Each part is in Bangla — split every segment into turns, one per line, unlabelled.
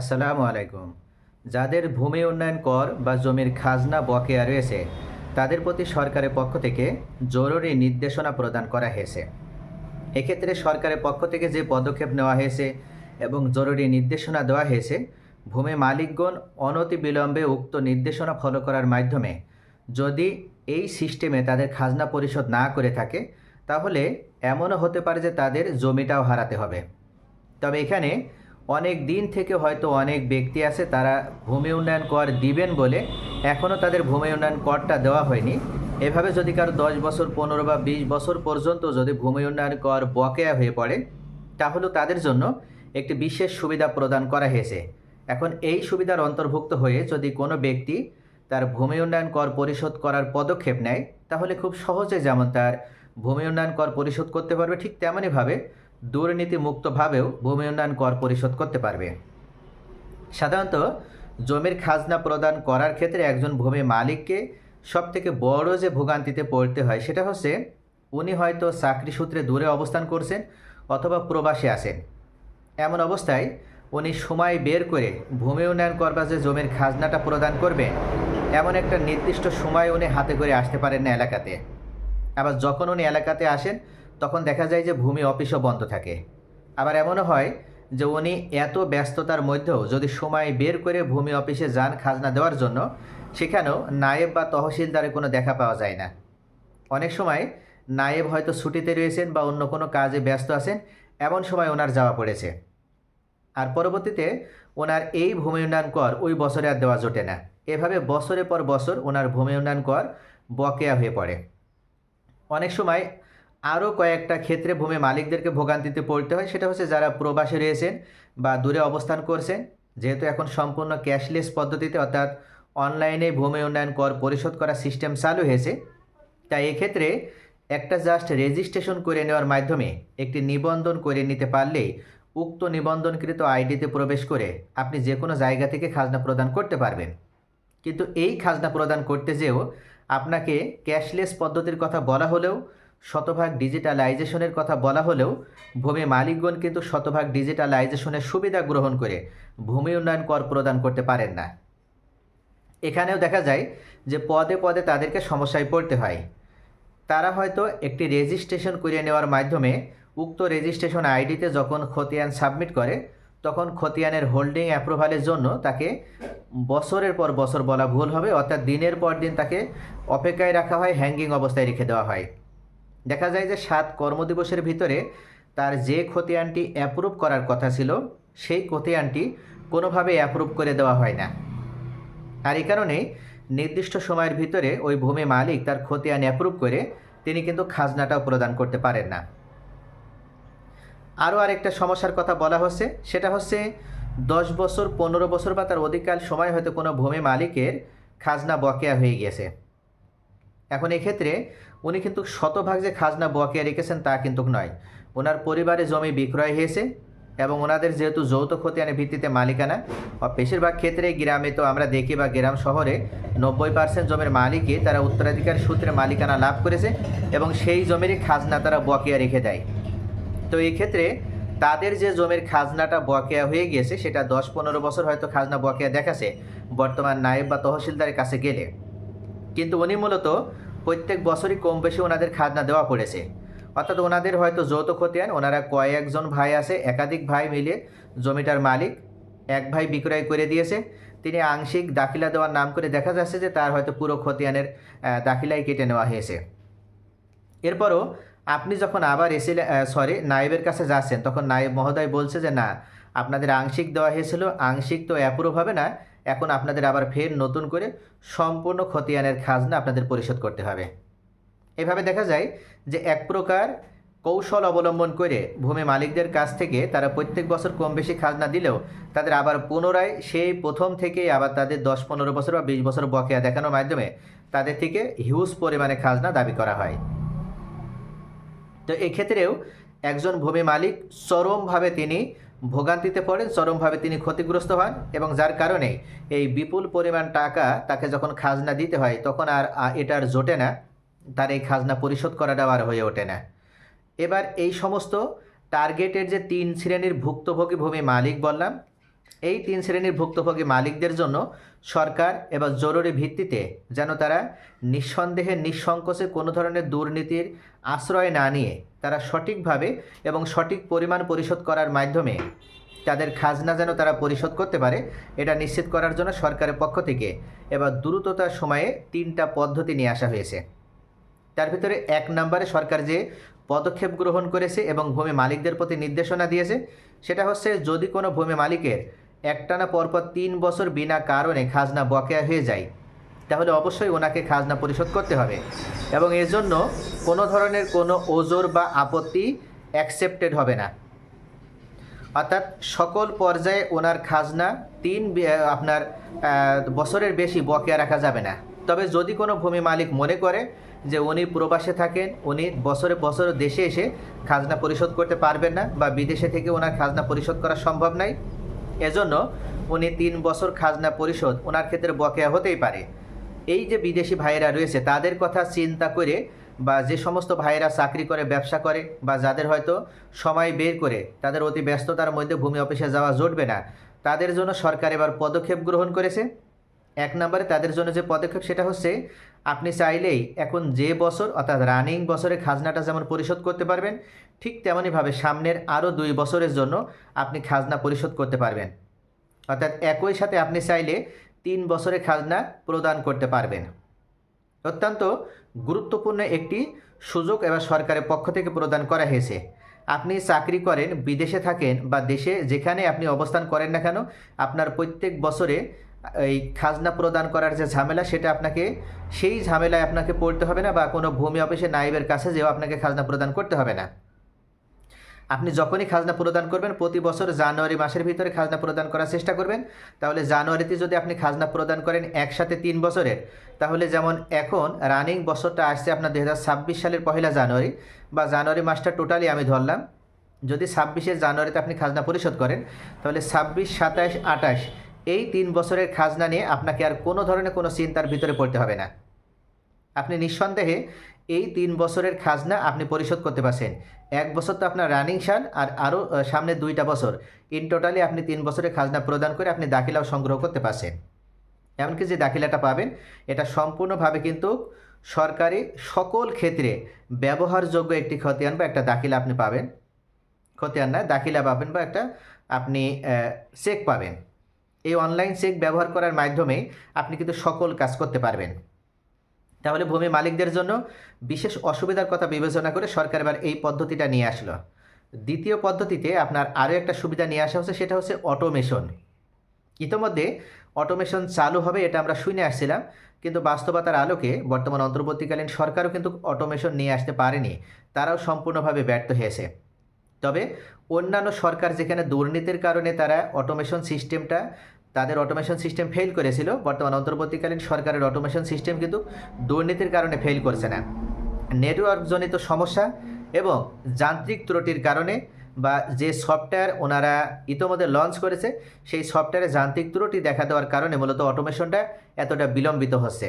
আসসালামু আলাইকুম। যাদের ভূমি উন্নয়ন কর বা জমির খাজনা বকেয়া রয়েছে, তাদের প্রতি সরকারের পক্ষ থেকে জরুরি নির্দেশনা প্রদান করা হয়েছে। এক্ষেত্রে সরকারের পক্ষ থেকে যে পদক্ষেপ নেওয়া হয়েছে এবং জরুরি নির্দেশনা দেওয়া হয়েছে, ভূমি মালিকগণ অনতি বিলম্বে উক্ত নির্দেশনা ফলো করার মাধ্যমে যদি এই সিস্টেমে তাদের খাজনা পরিশোধ না করে থাকে, তাহলে এমনও হতে পারে যে তাদের জমিটাও হারাতে হবে। তবে এখানে অনেক দিন থেকে হয়তো অনেক ব্যক্তি আছে তারা ভূমি উন্নয়ন কর দিবেন বলে এখনও তাদের ভূমি উন্নয়ন করটা দেওয়া হয়নি। এভাবে যদি কারও দশ বছর, পনেরো বা বিশ বছর পর্যন্ত যদি ভূমি উন্নয়ন কর বকেয়া হয়ে পড়ে, তাহলে তাদের জন্য একটি বিশেষ সুবিধা প্রদান করা হয়েছে। এখন এই সুবিধার অন্তর্ভুক্ত হয়ে যদি কোনো ব্যক্তি তার ভূমি উন্নয়ন কর পরিশোধ করার পদক্ষেপ নেয়, তাহলে খুব সহজে যেমন তার ভূমি উন্নয়ন কর পরিশোধ করতে পারবে ঠিক তেমনইভাবে দুর্নীতি মুক্তভাবেও ভূমি উন্নয়ন কর পরিশোধ করতে পারবে। সাধারণত, জমির খাজনা প্রদান করার ক্ষেত্রে একজন ভূমি মালিককে সব থেকে বড় যে ভোগান্তিতে পড়তে হয় সেটা হচ্ছে, উনি হয়তো চাকরি সূত্রে দূরে অবস্থান করছেন অথবা প্রবাসে আছেন। এমন অবস্থায় উনি সময় বের করে ভূমি উন্নয়ন করবা যে জমির খাজনাটা প্রদান করবে এমন একটা নির্দিষ্ট সময় উনি হাতে করে আসতে পারেন না এলাকাতে। আবার যখন উনি এলাকাতে আসেন তখন দেখা যায় যে ভূমি অফিসও বন্ধ থাকে। আবার এমনও হয় যে উনি এত ব্যস্ততার মধ্যেও যদি সময় বের করে ভূমি অফিসে যান খাজনা দেওয়ার জন্য, সেখানেও নায়েব বা তহসিলদারের কোনো দেখা পাওয়া যায় না। অনেক সময় নায়েব হয়তো ছুটিতে রয়েছেন বা অন্য কোনো কাজে ব্যস্ত আছেন, এমন সময় ওনার যাওয়া পড়েছে। আর পরবর্তীতে ওনার এই ভূমি উন্নয়ন কর ওই বছরে আর দেওয়া জোটে না। এভাবে বছরের পর বছর ওনার ভূমি উন্নয়ন কর বকেয়া হয়ে পড়ে। অনেক সময় আরও কয়েকটা ক্ষেত্রে ভূমি মালিকদেরকে ভোগান্তিতে পড়তে হয়। সেটা হচ্ছে যারা প্রবাসে রয়েছেন বা দূরে অবস্থান করছেন, যেহেতু এখন সম্পূর্ণ ক্যাশলেস পদ্ধতিতে অর্থাৎ অনলাইনে ভূমি উন্নয়ন কর পরিশোধ করার সিস্টেম চালু হয়েছে। তাই এক্ষেত্রে একটা জাস্ট রেজিস্ট্রেশন করে নেওয়ার মাধ্যমে একটি নিবন্ধন করে নিতে পারলেই উক্ত নিবন্ধনকৃত আইডিতে প্রবেশ করে আপনি যে কোনো জায়গা থেকে খাজনা প্রদান করতে পারবেন। কিন্তু এই খাজনা প্রদান করতে যেও আপনাকে ক্যাশলেস পদ্ধতির কথা বলা হলেও শতভাগ ডিজিটালাইজেশনের কথা বলা হলেও ভূমি মালিকগণ কিন্তু শতভাগ ডিজিটালাইজেশনের সুবিধা গ্রহণ করে ভূমি উন্নয়ন কর প্রদান করতে পারেন না। এখানেও দেখা যায় যে পদে পদে তাদেরকে সমস্যায় পড়তে হয়। তারা হয়তো একটি রেজিস্ট্রেশন করিয়ে নেওয়ার মাধ্যমে উক্ত রেজিস্ট্রেশন আইডিতে যখন খতিয়ান সাবমিট করে, তখন খতিয়ানের হোল্ডিং অ্যাপ্রুভালের জন্য তাকে বছরের পর বছর বলা ভুল হবে, অর্থাৎ দিনের পর দিন তাকে অপেক্ষায় রাখা হয়, হ্যাঙ্গিং অবস্থায় রেখে দেওয়া হয়। দেখা যায় যে সাত কর্মদিবসের ভিতরে তার যে খতিয়ানটি অ্যাপ্রুভ করার কথা ছিল, সেই খতিয়ানটি কোনোভাবে অ্যাপ্রুভ করে দেওয়া হয় না। আর এই কারণে নির্দিষ্ট সময়ের ভিতরে ওই ভূমি মালিক তার খতিয়ান অ্যাপ্রুভ করে তিনি কিন্তু খাজনাটাও প্রদান করতে পারেন না। আরও আরেকটা সমস্যার কথা বলা হচ্ছে, সেটা হচ্ছে দশ বছর, পনেরো বছর বা তার অধিককাল সময় হয়তো কোনো ভূমি মালিকের খাজনা বকেয়া হয়ে গেছে এখন এক্ষেত্রে উনি কিন্তু শতভাগ যে খাজনা বকেয়া রেখেছেন তা কিন্তু নয়। ওনার পরিবারে জমি বিক্রয় হয়েছে এবং ওনাদের যেহেতু যৌথ খতিয়ানের ভিত্তিতে মালিকানা বেশিরভাগ ক্ষেত্রে গ্রামে তো আমরা দেখি বা গ্রাম শহরে নব্বই পার্সেন্ট জমির মালিকই তারা উত্তরাধিকার সূত্রে মালিকানা লাভ করেছে এবং সেই জমিরই খাজনা তারা বকেয়া রেখে দেয়। তো এই ক্ষেত্রে তাদের যে জমির খাজনাটা বকেয়া হয়ে গিয়েছে, সেটা দশ পনেরো বছর হয়তো খাজনা বকেয়া দেখাছে, বর্তমান নায়েব বা তহসিলদারের কাছে গেলে। কিন্তু উনি মূলত প্রত্যেক বছরই কম বেশি ওনাদের খাজনা দেওয়া পড়েছে। অর্থাৎ ওনাদের হয়তো যৌথ খতিয়ান ওনারা কয়েকজন ভাই আছে, একাধিক ভাই মিলে জমিটার মালিক, এক ভাই বিক্রয় করে দিয়েছে। তিনি আংশিক দাখিলা দেওয়ার নাম করে দেখা যাচ্ছে যে তার হয়তো পুরো খতিয়ানের দাখিলাই কেটে নেওয়া হয়েছে। এরপরও আপনি যখন আবার এসে সরি নায়েবের কাছে যাচ্ছেন, তখন নায়েব মহোদয় বলছে যে, না, আপনাদের আংশিক দেওয়া হয়েছিল, আংশিক তো অ্যাপ্রুভ হবে না এখন আপনাদের আবার ফের নতুন করে সম্পূর্ণ খতিয়ানের খাজনা আপনাদের পরিশোধ করতে হবে। এভাবে দেখা যায় যে এক প্রকার কৌশল অবলম্বন করে ভূমি মালিকদের কাছ থেকে তারা প্রত্যেক বছর কম বেশি খাজনা দিলেও তাদের আবার পুনরায় সেই প্রথম থেকেই আবার তাদের দশ পনেরো বছর বা বিশ বছর বকেয়া দেখানোর মাধ্যমে তাদের থেকে হিউজ পরিমাণে খাজনা দাবি করা হয়। তো এক্ষেত্রেও একজন ভূমি মালিক চরমভাবে তিনি ভোগান্তিতে পড়ে চরমভাবে তিনি ক্ষতিগ্রস্ত হন এবং যার কারণে এই বিপুল পরিমাণ টাকা তাকে যখন খাজনা দিতে হয়, তখন আর এটার জোটে না। তার এই খাজনা পরিশোধ করাটাও আর হয়ে ওঠে না। এবার এই সমস্ত টার্গেটের যে তিন শ্রেণির ভুক্তভোগী ভূমি মালিক বললাম এই তিন শ্রেণির ভুক্তভোগী মালিকদের জন্য সরকার এবার জরুরি ভিত্তিতে যেন তারা নিঃসন্দেহে, নিঃসংকোচে কোনো ধরনের দুর্নীতির আশ্রয় না নিয়ে তারা সঠিকভাবে এবং সঠিক পরিমাণ পরিশোধ করার মাধ্যমে তাদের খাজনা যেন তারা পরিশোধ করতে পারে, এটা নিশ্চিত করার জন্য সরকারের পক্ষ থেকে এবার দ্রুততার সময়ে তিনটা পদ্ধতি নিয়ে আসা হয়েছে। তার ভিতরে এক নম্বরে সরকার যে পদক্ষেপ গ্রহণ করেছে এবং ভূমি মালিকদের প্রতি নির্দেশনা দিয়েছে, সেটা হচ্ছে যদি কোনো ভূমি মালিকের একটানা পরপর তিন বছর বিনা কারণে খাজনা বকেয়া হয়ে যায়। তাহলে অবশ্যই ওনাকে খাজনা পরিশোধ করতে হবে। এবং এর জন্য কোনো ধরনের কোনো ওজোর বা আপত্তি অ্যাকসেপ্টেড হবে না। অর্থাৎ সকল পর্যায়ে ওনার খাজনা তিন আপনার বছরের বেশি বকেয়া রাখা যাবে না। তবে যদি কোনো ভূমি মালিক মনে করে যে উনি প্রবাসে থাকেন, উনি বছরে বছর দেশে এসে খাজনা পরিশোধ করতে পারবেন না বা বিদেশে থেকে ওনার খাজনা পরিশোধ করা সম্ভব নাই এজন্য উনি তিন বছর খাজনা পরিশোধ ওনার ক্ষেত্রে বকেয়া হতেই পারে। এই যে বিদেশি ভাইয়েরা রয়েছে, তাদের কথা চিন্তা করে বা যে সমস্ত ভাইয়েরা চাকরি করে, ব্যবসা করে বা যাদের হয়তো সময় বের করে, তাদের অতি ব্যস্ততার মধ্যে ভূমি অফিসে যাওয়া জুটবে না। তাদের জন্য সরকার এবার পদক্ষেপ গ্রহণ করেছে। এক নম্বরে তাদের জন্য যে পদক্ষেপ সেটা হচ্ছে, আপনি চাইলেই এখন যে বছর, অর্থাৎ রানিং বছরে খাজনাটা যেমন পরিশোধ করতে পারবেন, ঠিক তেমনইভাবে সামনের আরও দুই বছরের জন্য আপনি খাজনা পরিশোধ করতে পারবেন। অর্থাৎ একই সাথে আপনি চাইলে তিন বছরে খাজনা প্রদান করতে পারবেন। অত্যন্ত গুরুত্বপূর্ণ একটি সুযোগ এবার সরকারের পক্ষ থেকে প্রদান করা হয়েছে। আপনি চাকরি করেন, বিদেশে থাকেন বা দেশে যেখানে আপনি অবস্থান করেন না কেন, আপনার প্রত্যেক বছরে এই খাজনা প্রদান করার যে ঝামেলা, সেটা আপনাকে, সেই ঝামেলায় আপনাকে পড়তে হবে না বা কোনো ভূমি অফিসে নাইবের কাছে যেও আপনাকে খাজনা প্রদান করতে হবে না। আপনি যখনই খাজনা প্রদান করবেন, প্রতি বছর জানুয়ারি মাসের ভিতরে খাজনা প্রদান করার চেষ্টা করবেন। তাহলে জানুয়ারিতে যদি আপনি খাজনা প্রদান করেন একসাথে তিন বছরের, তাহলে যেমন এখন রানিং বছরটা আসছে আপনার দু ছাব্বিশ সালের পহেলা জানুয়ারি, বা জানুয়ারি মাসটা টোটালি আমি ধরলাম, যদি ছাব্বিশে জানুয়ারিতে আপনি খাজনা পরিশোধ করেন, তাহলে ছাব্বিশ সাতাশ আঠাশ এই তিন বছরের খাজনা নিয়ে আপনাকে আর কোনো ধরনের কোনো চিন্তার ভিতরে পড়তে হবে না। আপনি নিঃসন্দেহে এই তিন বছরের খাজনা আপনি পরিশোধ করতে পারছেন। এক বছর তো আপনার রানিং সান আর আরও সামনে দুইটা বছর। ইন টোটালি আপনি তিন বছরের খাজনা প্রদান করে আপনি দাখিলাও সংগ্রহ করতে পারছেন। এমনকি যে দাখিলাটা পাবেন, এটা সম্পূর্ণভাবে কিন্তু সরকারি সকল ক্ষেত্রে ব্যবহারযোগ্য একটি খতিয়ান বা একটা দাখিলা আপনি পাবেন। খতিয়ান না, দাখিলা পাবেন বা একটা আপনি চেক পাবেন। এই অনলাইন চেক ব্যবহার করার মাধ্যমে আপনি কিন্তু সকল কাজ করতে পারবেন। তাহলে ভূমি মালিকদের জন্য বিশেষ অসুবিধার কথা বিবেচনা করে সরকার এবার এই পদ্ধতিটা নিয়ে আসলো। দ্বিতীয় পদ্ধতিতে আপনার আরও একটা সুবিধা নিয়ে আসা হচ্ছে, সেটা হচ্ছে অটোমেশন ইতোমধ্যে অটোমেশন চালু হবে, এটা আমরা শুনে আসছিলাম, কিন্তু বাস্তবতার আলোকে বর্তমান অন্তর্বর্তীকালীন সরকারও কিন্তু অটোমেশন নিয়ে আসতে পারেনি, তারাও সম্পূর্ণভাবে ব্যর্থ হয়েছে। তবে অন্যান্য সরকার যেখানে দুর্নীতির কারণে তারা অটোমেশন সিস্টেমটা তাদের অটোমেশন সিস্টেম ফেল করেছিল। বর্তমান অন্তর্বর্তীকালীন সরকারের অটোমেশন সিস্টেম কিন্তু দুর্নীতির কারণে ফেল করছে না। নেটওয়ার্কজনিত সমস্যা এবং যান্ত্রিক ত্রুটির কারণে বা যে সফটওয়্যার ওনারা ইতোমধ্যে লঞ্চ করেছে, সেই সফটওয়্যারে যান্ত্রিক ত্রুটি দেখা দেওয়ার কারণে মূলত অটোমেশনটা এতটা বিলম্বিত হচ্ছে।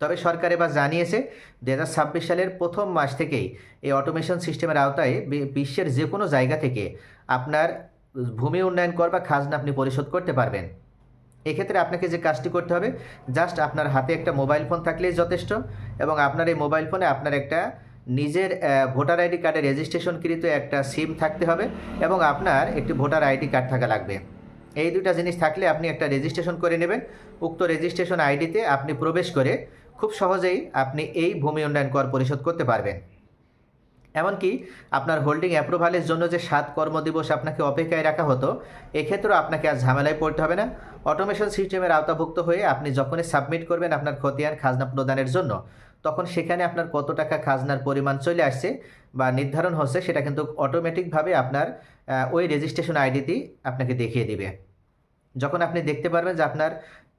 তবে সরকার এবার জানিয়েছে দু হাজার ছাব্বিশ সালের প্রথম মাস থেকেই এই অটোমেশন সিস্টেমের আওতায় বিশ্বের যে কোনো জায়গা থেকে আপনার ভূমি উন্নয়ন কর বা খাজনা আপনি পরিশোধ করতে পারবেন। এক্ষেত্রে আপনাকে যে কাজটি করতে হবে জাস্ট আপনার হাতে একটা মোবাইল ফোন থাকলেই যথেষ্ট এবং আপনার এই মোবাইল ফোনে আপনার একটা নিজের ভোটার আইডি কার্ডে রেজিস্ট্রেশনকৃত একটা সিম থাকতে হবে এবং আপনার একটি ভোটার আইডি কার্ড থাকা লাগবে। এই দুটা জিনিস থাকলে আপনি একটা রেজিস্ট্রেশন করে নেবেন। উক্ত রেজিস্ট্রেশন আইডিতে আপনি প্রবেশ করে খুব সহজেই আপনি এই ভূমি উন্নয়ন কর পরিশোধ করতে পারবেন। এমনকি আপনার হোল্ডিং অ্যাপ্রুভালের জন্য যে সাত কর্মদিবস আপনাকে অপেক্ষায় রাখা হতো, এক্ষেত্রেও আপনাকে আর ঝামেলায় পড়তে হবে না। অটোমেশন সিস্টেমের আওতাভুক্ত হয়ে আপনি যখনই সাবমিট করবেন আপনার খতিয়ান খাজনা প্রদানের জন্য, তখন সেখানে আপনার কত টাকা খাজনার পরিমাণ চলে আসছে বা নির্ধারণ হচ্ছে, সেটা কিন্তু অটোমেটিকভাবে আপনার ওই রেজিস্ট্রেশন আইডিতেই আপনাকে দেখিয়ে দিবে। যখন আপনি দেখতে পারবেন যে আপনার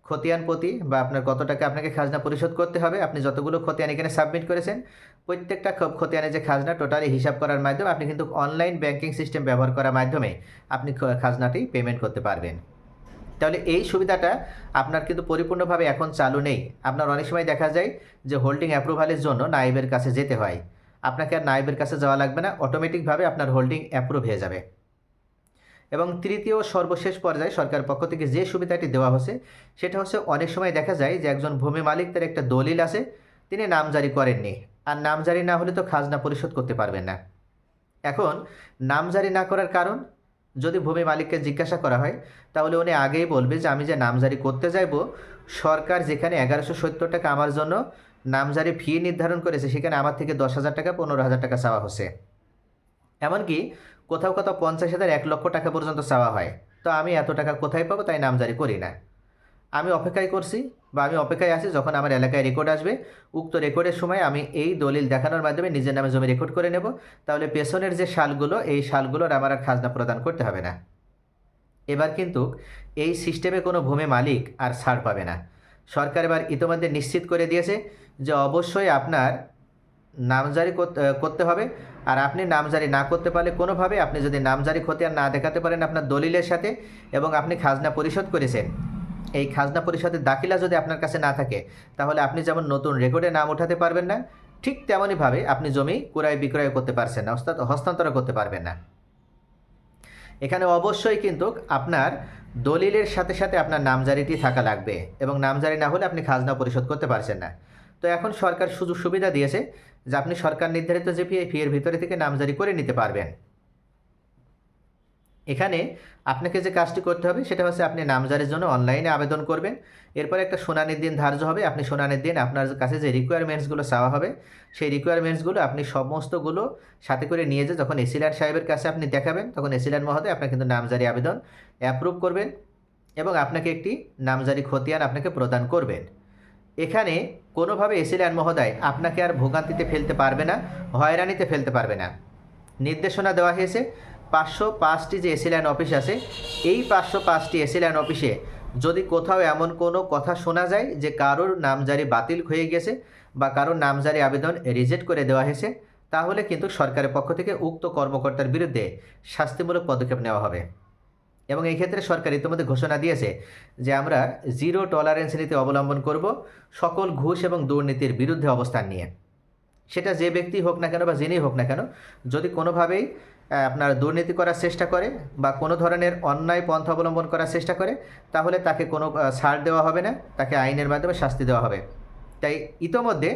খতিয়ান প্রতি বা আপনার কত টাকা আপনাকে খাজনা পরিশোধ করতে হবে, আপনি যতগুলো খতিয়ান এখানে সাবমিট করেছেন, প্রত্যেকটা খতিয়ানের যে খাজনা টোটালি হিসাব করার মাধ্যমে আপনি কিন্তু অনলাইন ব্যাংকিং সিস্টেম ব্যবহার করার মাধ্যমে আপনি খাজনাটি পেমেন্ট করতে পারবেন। তাহলে এই সুবিধাটা আপনার কিন্তু পরিপূর্ণভাবে এখন চালু নেই। আপনার অনেক সময় দেখা যায় যে হোল্ডিং অ্যাপ্রুভালের জন্য নাইবের কাছে যেতে হয়। আপনাকে আর নাইবের কাছে যাওয়া লাগবে না অটোমেটিকভাবে আপনার হোল্ডিং অ্যাপ্রুভ হয়ে যাবে। এবং তৃতীয় সর্বশেষ পর্যায়ে সরকার পক্ষ থেকে যে সুবিধাটি দেওয়া হচ্ছে সেটা হচ্ছে অনেক সময় দেখা যায় যে একজন ভূমি মালিক তার একটা দলিল আছে, তিনি নামজারি করেননি। আর নামজারি না হলে তো খাজনা পরিশোধ করতে পারবেন না। এখন নামজারি না করার কারণ, যদি ভূমি মালিককে জিজ্ঞাসা করা হয়, তাহলে উনি আগেই বলবে যে আমি যে নামজারি করতে যাইব, সরকার যেখানে এগারোশো সত্তর টাকা আমার জন্য নামজারি ফি নির্ধারণ করেছে, সেখানে আমার থেকে দশ হাজার টাকা, পনেরো হাজার টাকা চাওয়া হচ্ছে। এমনকি কোথাও কোথাও পঞ্চাশ হাজার এক লক্ষ টাকা পর্যন্ত চাওয়া হয়। তো আমি এত টাকা কোথায় পাবো তাই নামজারি করি না। আমি অপেক্ষায় করছি বা আমি অপেক্ষায় আছি যখন আমার এলাকায় রেকর্ড আসবে, উক্ত রেকর্ডের সময় আমি এই দলিল দেখানোর মাধ্যমে নিজের নামে জমি রেকর্ড করে নেব। তাহলে পেছনের যে সালগুলো, এই সালগুলোর আমার আর খাজনা প্রদান করতে হবে না। এবার কিন্তু এই সিস্টেমে কোনো ভূমি মালিক আর ছাড় পাবে না। সরকার এবার ইতিমধ্যে নিশ্চিত করে দিয়েছে যে অবশ্যই আপনার নামজারি করতে হবে। আর আপনি নামজারি না করতে পারলে কোনোভাবে আপনি যদি নামজারি খতিয়ান না দেখাতে পারেন আপনার দলিলের সাথে এবং আপনি খাজনা পরিশোধ করেছেন। এই খাজনা পরিষদের দাখিলা যদি আপনার কাছে না থাকে, তাহলে আপনি যেমন নতুন রেকর্ডে নাম ওঠাতে পারবেন না, ঠিক তেমনইভাবে আপনি জমি ক্রয় বিক্রয় করতে পারছেন না হস্তান্তর করতে পারবেন না। এখানে অবশ্যই কিন্তু আপনার দলিলের সাথে সাথে আপনার নামজারিটি থাকা লাগবে এবং নামজারি না হলে আপনি খাজনা পরিশোধ করতে পারছেন না। তো এখন সরকার সুযোগ সুবিধা দিয়েছে যে আপনি সরকার নির্ধারিত যে ফি এই এর ভিতরে থেকে নামজারি করে নিতে পারবেন। এখানে আপনাকে যে কাজটি করতে হবে, সেটা হচ্ছে আপনি নামজারির জন্য অনলাইনে আবেদন করবেন। এরপর একটা শুনানির দিন ধার্য হবে। আপনি শুনানির দিন আপনার কাছে যে রিকোয়ারমেন্টসগুলো চাওয়া হবে, সেই রিকোয়ারমেন্টসগুলো আপনি সমস্তগুলো সাথে করে নিয়ে যে যখন এসিলার সাহেবের কাছে আপনি দেখাবেন, তখন এসিলার মহোদয় আপনার কিন্তু নামজারি আবেদন অ্যাপ্রুভ করবেন এবং আপনাকে একটি নামজারি খতিয়ান আপনাকে প্রদান করবেন। এখানে কোনোভাবে এসিলার মহোদয় আপনাকে আর ভোগান্তিতে ফেলতে পারবে না, হয়রানিতে ফেলতে পারবে না। নির্দেশনা দেওয়া হয়েছে, পাঁচশো পাঁচটি যে এসি লাইন অফিস আছে, এই পাঁচশো পাঁচটি এসি লাইন অফিসে যদি কোথাও এমন কোনো কথা শোনা যায় যে কারোর নামজারি বাতিল হয়ে গেছে বা কারোর নামজারি আবেদন রিজেক্ট করে দেওয়া হয়েছে, তাহলে কিন্তু সরকারের পক্ষ থেকে উক্ত কর্মকর্তার বিরুদ্ধে শাস্তিমূলক পদক্ষেপ নেওয়া হবে। এবং এই ক্ষেত্রে সরকার ইতিমধ্যে ঘোষণা দিয়েছে যে আমরা জিরো টলারেন্স নীতি অবলম্বন করব সকল ঘুষ এবং দুর্নীতির বিরুদ্ধে অবস্থান নিয়ে। সেটা যে ব্যক্তি হোক না কেন বা যিনি হোক না কেন, যদি কোনোভাবেই আপনার দুর্নীতি করার চেষ্টা করে বা কোনো ধরনের অন্যায় পন্থা অবলম্বন করার চেষ্টা করে, তাহলে তাকে কোনো ছাড় দেওয়া হবে না, তাকে আইনের মাধ্যমে শাস্তি দেওয়া হবে। তাই ইতোমধ্যে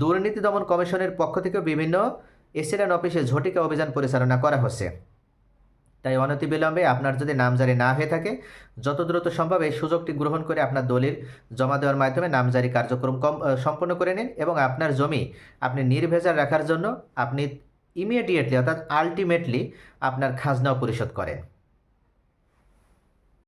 দুর্নীতি দমন কমিশনের পক্ষ থেকে বিভিন্ন এসিডান অফিসে ঝটিকা অভিযান পরিচালনা করা হচ্ছে। তাই অনতিবিলম্বে আপনার যদি নামজারি না হয়ে থাকে, যত দ্রুত সম্ভব এই সুযোগটি গ্রহণ করে আপনার দলিল জমা দেওয়ার মাধ্যমে নামজারি কার্যক্রম কম সম্পন্ন করে নিন এবং আপনার জমি আপনি নির্ভেজাল রাখার জন্য আপনি ইমিডিয়েটলি অর্থাৎ আলটিমেটলি আপনার খাজনাও পরিশোধ করেন।